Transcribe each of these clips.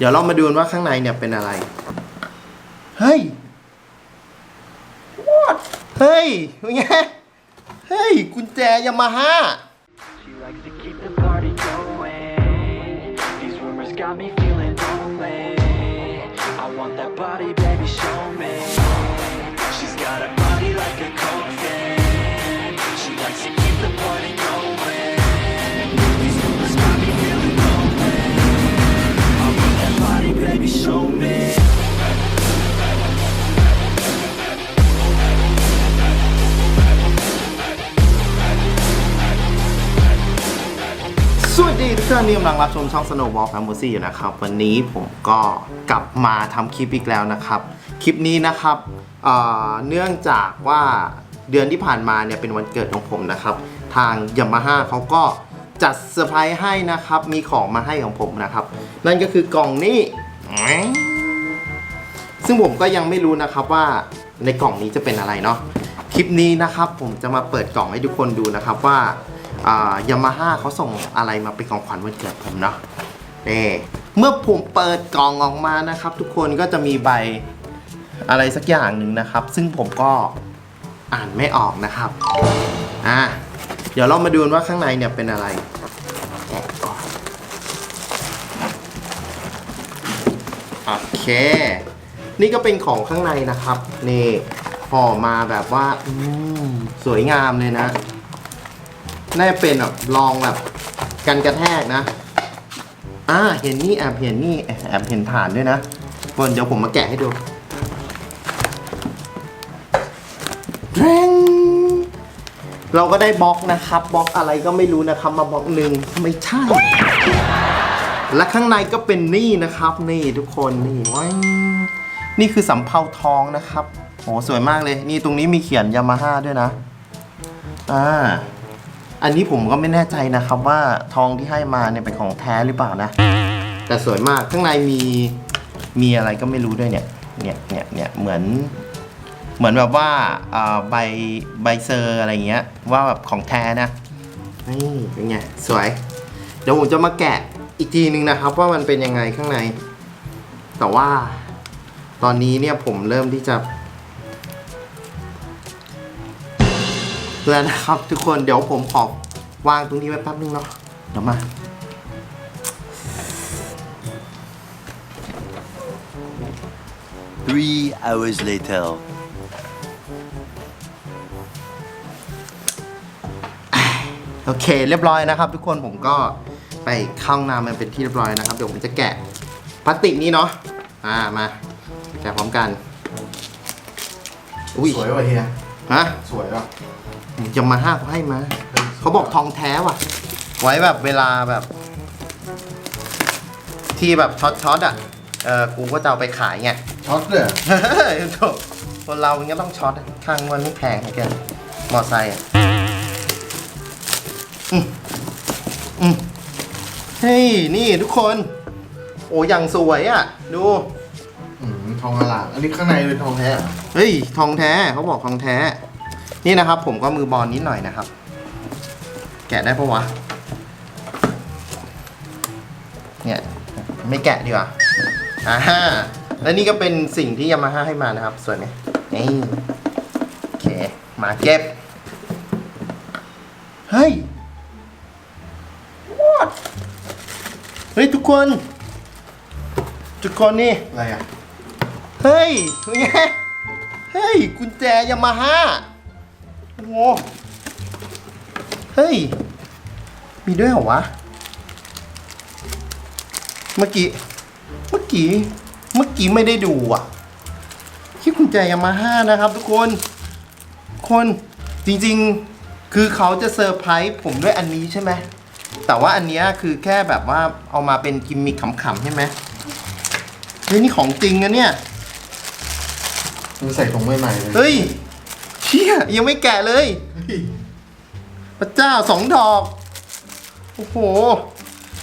เดี๋ยวเรามาดูกันว่าข้างในเนี่ยเป็นอะไร เฮ้ย what เฮ้ยเป็นไงเฮ้ย กุญแจยามาฮ่า She likes to keep the party going. These rumors got me วัสดีทุกท่านที่กำลังรับชมช่อง Snowball Fantasy อยู่นะครับ วันนี้ผมก็กลับมาทำคลิปอีกแล้วนะครับ คลิปนี้นะครับเอ่อเนื่องจากว่าเดือนที่ผ่านมาเนี่ยเป็นวันเกิดของผมนะครับ ทางยามาฮ่าเขาก็จัดเซอร์ไพรส์ให้นะครับ มีของมาให้ของผมนะครับ นั่นก็คือกล่องนี้ ซึ่งผมก็ยังไม่รู้นะครับว่าในกล่องนี้จะเป็นอะไรเนาะ คลิปนี้นะครับผมจะมาเปิดกล่องให้ทุกคนดูนะครับว่า ยามาฮ่าเขาส่งอะไรมาเป็นของขวัญวันเกิดผมเนาะนี่เมื่อผมเปิดกล่องออกมานะครับ ทุกคนก็จะมีใบอะไรสักอย่างหนึ่งนะครับ ซึ่งผมก็อ่านไม่ออกนะครับอะเดี๋ยวเรามาดูนว่าข้างในเนี่ยเป็นอะไรแกะก่อนโอเค นี่ก็เป็นของข้างในนะครับ นี่ห่อมาแบบว่าสวยงามเลยนะ น่าจะเป็นแบบลองแบบกันกระแทกนะอ่าเห็นนี่แอบเห็นนี่แอบเห็นฐานด้วยนะคนเดี๋ยวผมมาแกะให้ดูแดงเราก็ได้บล็อกนะครับบล็อกอะไรก็ไม่รู้นะครับ มาบล็อกหนึ่งไม่ใช่ และข้างในก็เป็นนี่นะครับนี่ทุกคนนี่ว้ายนี่คือสำเภาทองนะครับโหสวยมากเลย นี่ตรงนี้มีเขียนยามาฮ่าด้วยนะ อ่า อันนี้ผมก็ไม่แน่ใจนะครับว่าทองที่ให้มาเนี่ยเป็นของแท้หรือเปล่านะ แต่สวยมากข้างในมีมีอะไรก็ไม่รู้ด้วยเนี่ยเนี่ยเนี่ยเนี่ยเหมือนเหมือนแบบว่าใบใบเซอร์อะไรเงี้ย ว่าแบบของแท้นะนี่เป็นไงสวย เดี๋ยวผมจะมาแกะอีกทีนึงนะครับ ว่ามันเป็นยังไงข้างใน แต่ว่าตอนนี้เนี่ยผมเริ่มที่จะ แล้วนะครับ ทุกคนเดี๋ยวผมขอวางตรงนี้ไว้แป๊บนึงเนาะเดี๋ยวมา Three hours later. โอเค เรียบร้อยนะครับ ทุกคนผมก็ไปเข้าห้องน้ำมันเป็นที่เรียบร้อยนะครับ เดี๋ยวผมจะแกะพลาสติกนี้เนาะอ่ามาแกะพร้อมกัน อุ้ยสวยว่ะเฮียฮะ สวยว่ะ จะมาห้าเขาให้มา เขาบอกทองแท้ว่ะ ไว้แบบเวลาแบบ ที่แบบช็อตช็อตๆอะ เออกูก็จะเอาไปขายไง ช็อตเลยเหรอเฮ้ยโถ่คนเรามันก็ต้องช็อตอะข้างมันไม่แพงแกมอไซค์อะอืมอืมเฮ้ย นี่ทุกคน โอ้ยังสวยอะ ดูอืมทองอลามอันนี้ข้างในเป็นทองแท้เหรอเฮ้ย ทองแท้เขาบอกทองแท้ นี่นะครับ ผมก็มือบอลนิดหน่อยนะครับ แกะได้ปะวะ เนี่ยไม่แกะดีกว่าอ่าฮะและนี่ก็เป็นสิ่งที่ยามาฮ่าให้มานะครับ สวยไหมนี่โอเค มาเก็บ เฮ้ย what เฮ้ย ทุกคน ทุกคนนี่ อะไรอะ เฮ้ยเป็นไงเฮ้ย กุญแจยามาฮ่าโอ้โหเฮ้ย มีด้วยเหรอวะ เมื่อกี้ เมื่อกี้ เมื่อกี้ไม่ได้ดูอะที่กุญแจยามาฮ่านะครับทุกคน คนจริงๆ คือเขาจะเซอร์ไพรส์ผมด้วยอันนี้ใช่ไหม แต่ว่าอันเนี้ยคือแค่แบบว่าเอามาเป็นกิมมิคขำๆใช่ไหมเฮ้ยนี่ของจริงนะเนี่ยมันใส่ถุงใหม่ๆเลย เฮ้ย เชี่ยยังไม่แกะเลยเฮ้ยพระเจ้าสองดอก โอ้โห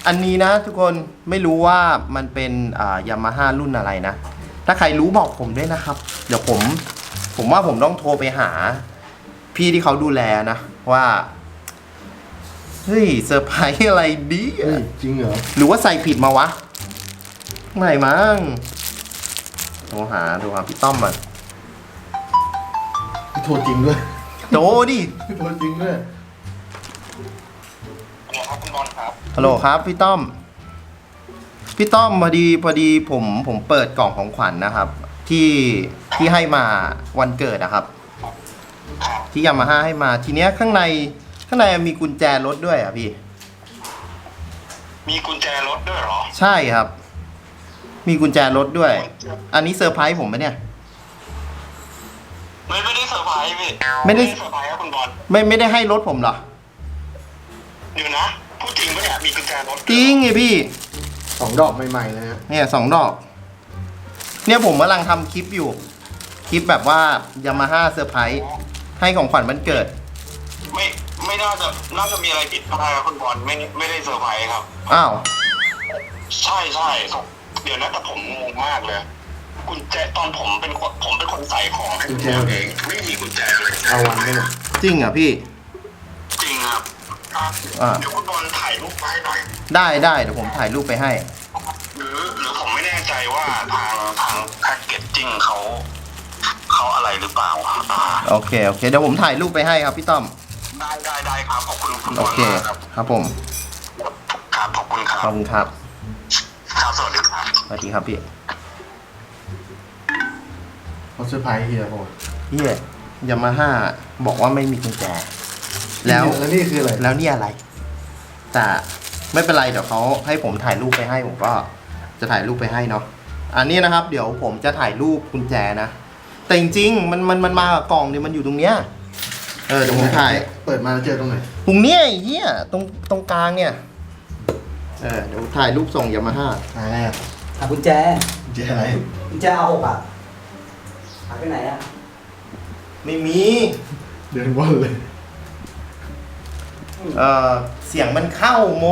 อันนี้นะทุกคนไม่รู้ว่ามันเป็นอ่ายามาฮ่ารุ่นอะไรนะ ถ้าใครรู้บอกผมด้วยนะครับ เดี๋ยวผม ผมว่าผมต้องโทรไปหา พี่ที่เขาดูแลนะว่า เฮ้ยเซอร์ไพรส์อะไรดีเฮ้ยอะจริงเหรอ หรือว่าใส่ผิดมาวะไหนมั้งโทรหาโทรหาพี่ต้อมมัน โทรจริงด้วยโจดิโทรจริงด้วยฮัลโหลครับ พี่ต้อม พี่ต้อมพอดีพอดีผมผมเปิดกล่องของขวัญนะครับ ที่ที่ให้มาวันเกิดนะครับ ที่ยามาฮ่าให้มาทีเนี้ยข้างในข้างในมีกุญแจรถด้วยอะพี่ มีกุญแจรถด้วยเหรอ ใช่ครับ มีกุญแจรถด้วย อันนี้เซอร์ไพรส์ผมไหมเนี่ย ไม่ไม่ได้เซอร์ไพรส์พี่ไม่ได้ เซอร์ไพรส์ครับคุณบอลไม่ไม่ได้ให้รถผมเหรอเดี๋ยวนะพูดจริงปะเนี่ยมีกุญแจรถจริงไงพี่ สองดอกใหม่ๆเลยฮะเนี่ยสองดอก เนี่ยผมกำลังทำคลิปอยู่ คลิปแบบว่ายามาฮ่าเซอร์ไพรส์ให้ของขวัญวันเกิด ไม่ไม่น่าจะน่าจะมีอะไรผิดพลาดครับคุณบอลไม่ไม่ได้เซอร์ไพรส์ครับ อ้าว ใช่ใช่เดี๋ยวนะแต่ผมงงมากเลย กุญแจตอนผมเป็นคนผมเป็นคนใส่ของให้คุณบอลเองไม่มีกุญแจเลยเอาวันไม่หน่อยจริงเหรอะพี่ จริงครับอะอ่า เดี๋ยวคุณบอลถ่ายรูปไว้หน่อย ได้ได้เดี๋ยวผมถ่ายรูปไปให้ หรือหรือผมไม่แน่ใจว่าทางทางแพ็กเกจจิ้งเขาเขาอะไรหรือเปล่าอ่าโอเคโอเคเดี๋ยวผมถ่ายรูปไปให้ครับพี่ต้อม ได้ได้ได้ครับขอบคุณคุณบโออลเค มากครับครับผม ครับขอบคุณคขรัอบบคุณครับ ครับสวัสดีครับ สวัสดีครับพี่ เขาเซอร์ไพรส์เฮียผมเฮียยามาฮ่าบอกว่าไม่มีกุญแจ แล้วแล้วนี่คืออะไร แล้วนี่อะไร แต่ไม่เป็นไรเดี๋ยวเขาให้ผมถ่ายรูปไปให้ผมก็ จะถ่ายรูปไปให้เนาะ อันนี้นะครับ เดี๋ยวผมจะถ่ายรูปกุญแจนะ แต่จริงๆมันมันมันมากับกล่องเนี่ยมันอยู่ตรงเนี้ย เออเดี๋ยวผมถ่าย เปิดมาแล้วเจอตรงไหน ตรงเนี้ยไอ้เหี้ยตรงตรงกลางเนี่ย เออเดี๋ยวถ่ายรูปส่งยามาฮ่าหายอะหากุญแจ เจออะไร กุญแจเอาหกอะ หาไปไหนอะไม่มี เดินว่อนเลย เออเสียงมันเข้าโม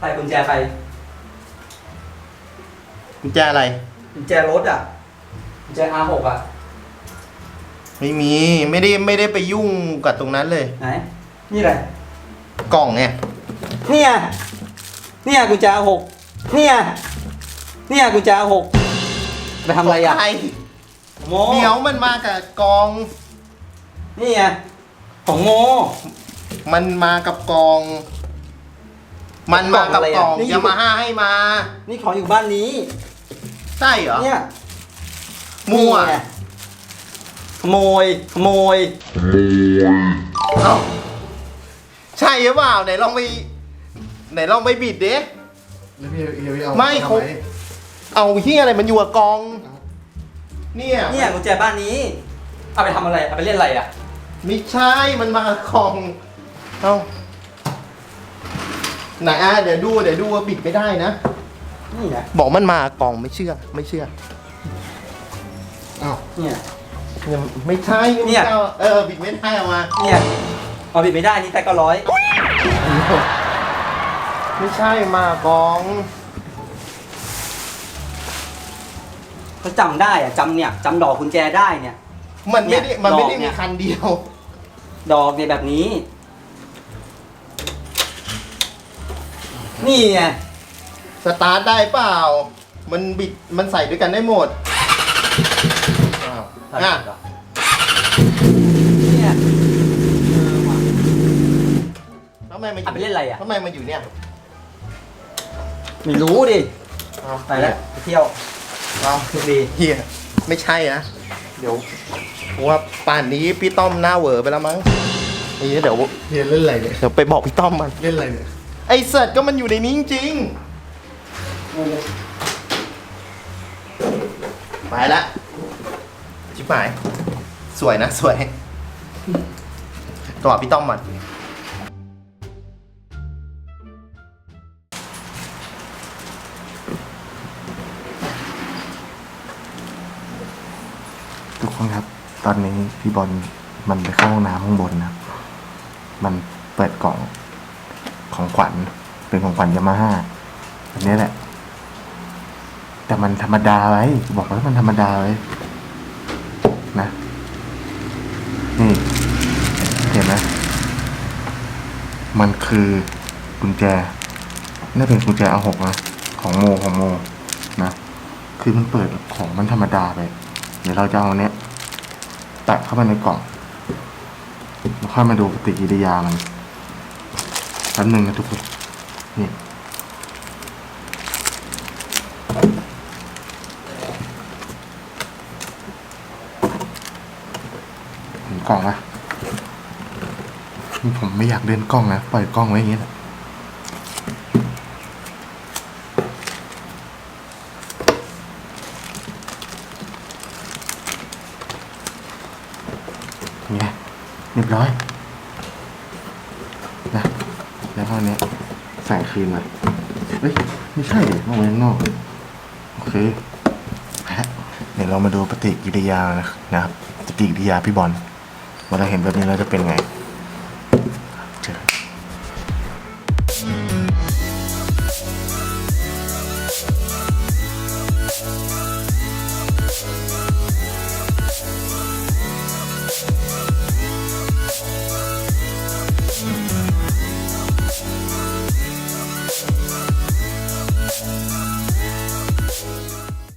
ไปกุญแจใครกุญแจอะไร กุญแจรถอะกุญแจ R6 อะ ไม่มี ไม่ได้ไม่ได้ไปยุ่งกับตรงนั้นเลย ไหน นี่อะไรกล่องเนี่ยเนี่ยเนี่ยกุญแจ R6 เนี่ยเนี่ยกุญแจ R6 ไปทำอะไรอะใคร โมเดี๋ยวมันมากับกล่อง นี่ไงของโม มันมากับกล่อง มันมากับกล่องนี่อยู่ยามาฮ่าให้มา นี่ของอยู่บ้านนี้ ใช่เหรอเนี่ยมั่วนี่ไงขโมยขโมย เอ้าใช่หรือเปล่าไหนลองไปไหนลองไปบิดดิ แล้วพี่เฮียพี่เอาไม่ทำเขา เอาเฮียอะไรมันอยู่กับกล่อง เนี่ยเนี่ยกุญแจบ้านนี้ เอาไปทำอะไร เอาไปเล่นอะไรอะ ไม่ใช่มันมากับกล่องเอ้าไหนอะเดี๋ยวดูเดี๋ยวดูว่าบิดไม่ได้นะ นี่ไงบอกมันมากล่องไม่เชื่อ ไม่เชื่ออ้าวเนี่ย เนี่ยไม่ใช่เนี่ยไม่อาเออบิดไม่ได้เอามาเนี่ยเอาบิดไม่ได้นี่แต่ก็ร้อย ไม่ใช่มากล่อง เขาจำได้อะจำเนี่ยจำดอกกุญแจได้เนี่ย มันไม่ได้เนี่ยมันไม่ได้ดอกเนี่มีย คันเดียว ดอกเนี่ยแบบนี้ นี่ไงสตาร์ทได้เปล่า มันบิด มันใส่ด้วยกันได้หมดอ้าวอะเนี่ยเออว่ะ ทำไมมันเอาไปเล่นอะไรอะ ทำไมมันอยู่เนี่ยไม่รู้ดิเอาไปแล้วไปเที่ยว เอาโชคดีเฮียไม่ใช่นะเดี๋ยวผมว่าป่านนี้พี่ต้อมหน้าเหวอไปแล้วมั้งนี่เดี๋ยวเฮียเล่นอะไรเนี่ยเดี๋ยวไปบอกพี่ต้อมมัน เล่นอะไรเนี่ยไอ้เสิร์ตก็มันอยู่ในนี้จริงๆไปละชิบหาย สวยนะ สวยตัวพี่ต้อมมัน ทุกคนครับ ตอนนี้พี่บอลมันไปเข้าห้องน้ำข้างบนนะมันเปิดกล่องของขวัญเป็นของขวัญยามาฮ่าอันนี้แหละ แต่มันธรรมดาไว้บอกแล้วมันธรรมดาไว้นะ นี่ เห็นไหมมันคือกุญแจน่าเป็นกุญแจเอาหกนะของโมของโมนะ คือมันเปิดของมันธรรมดาไป เดี๋ยวเราจะเอาเนี้ยแตะเข้าไปในกล่องแล้วค่อยมาดูปฏิกิริยามันแป๊บนึงนะทุกคน นี่ เห็นกล่องไหมนี่ผมไม่อยากเดินกล้องนะ ปล่อยกล้องไว้อย่างนี้แหละ นี่ไงเรียบร้อยนะแล้วก็อันเนี้ยใส่คืนมาเฮ้ยไม่ใช่ดิเองไว้ข้างนอกโอเคแพะเดี๋ยวเรามาดูปฏิกิริยานะครับปฏิกิริยาพี่บอลเวลาเห็นแบบนี้เราจะเป็นไง